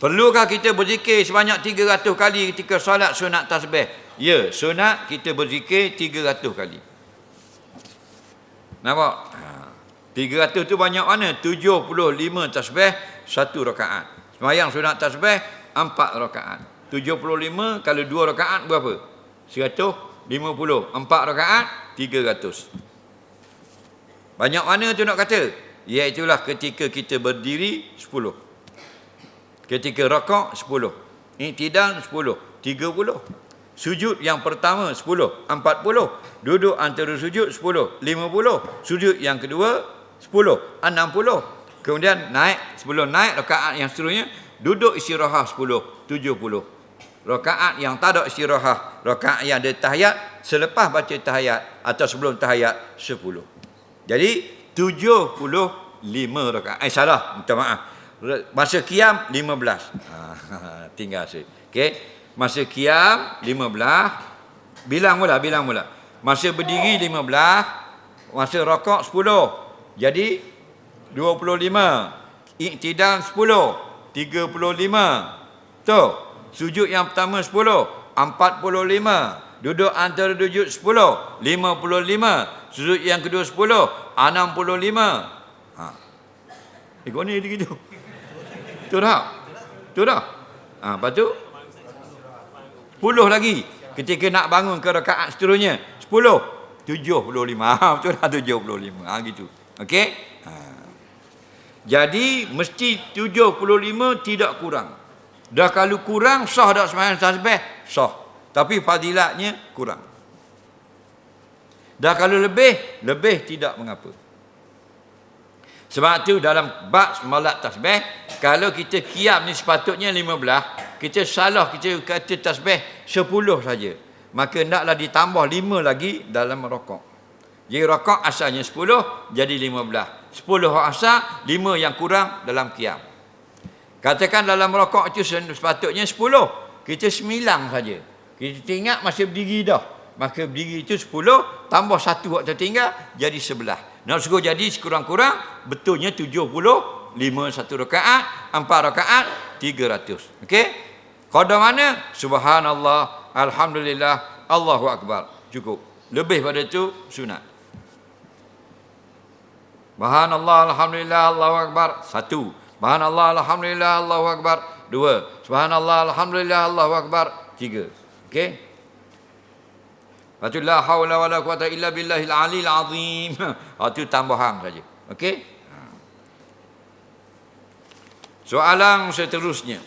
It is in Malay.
Perlukah kita berzikir sebanyak 300 kali ketika solat sunat tasbih? Ya, sunat kita berzikir 300 kali. Nampak? Ha. 300 tu banyak mana? 75 tasbih satu rakaat. Semayang sunat tasbih empat rakaat. 75 kalau dua rakaat berapa? 150. Empat rakaat 300. Banyak mana tu nak kata? Iaitulah ketika kita berdiri 10. Ketika rakaat 10. Iktidal 10. 30. Sujud yang pertama 10. 40. Duduk antara sujud 10. 50. Sujud yang kedua 10. 60. Kemudian naik. Sebelum naik rakaat yang seterusnya. Duduk istirahat 10. 70. Rakaat yang tak ada istirahat. Rakaat yang ada tahiyat. Selepas baca tahiyat. Atau sebelum tahiyat 10. Jadi 75 rakaat. Eh salah. Minta maaf. Masa kiam 15. Ha, tinggal saya. Okey. Masa kiam 15. Bilang mula, bilang mula. Masa berdiri 15. Masa rokok 10. Jadi 25. Iktidal 10. 35. Tu. Sujud yang pertama 10. 45. Duduk antara sujud 10. 55. Sujud yang kedua 10. 65. Ha. Eh, kau ni dia gitu. Dah. Tu dah. Ha, lepas tu 10 lagi. Ketika nak bangun ke rakaat seterusnya. 10. 75. Ha, betul dah 75. Ha, gitu. Okey? Ha. Jadi, mesti 75 tidak kurang. Dah kalau kurang, sah tak semayang tasbih? Sah. Tapi fadilatnya kurang. Dah kalau lebih, lebih tidak mengapa. Sebab tu dalam bab semalat tasbih, kalau kita kiam ni sepatutnya 15, kita salah kita kata tasbih 10 saja. Maka hendaklah ditambah 5 lagi dalam rokok. Jadi rokok asalnya 10, jadi 15. 10 asal, 5 yang kurang dalam kiam. Katakan dalam rokok itu sepatutnya 10, kita 9 saja. Kita ingat masih berdiri dah. Maka berdiri itu 10, tambah satu waktu tinggal, jadi 11. Nak suruh jadi sekurang-kurang betulnya 75 satu rakaat, empat rakaat 300. Okey? Qadar mana? Subhanallah, alhamdulillah, Allahu akbar. Cukup. Lebih pada itu sunat. Subhanallah, alhamdulillah, Allahu akbar. Satu. Subhanallah, alhamdulillah, Allahu akbar. Dua. Subhanallah, alhamdulillah, Allahu akbar. Tiga. Okey? Lepas tu la haula wala quwata illa billahil alil azim. Itu tambahan saja. Okey? Soalan seterusnya.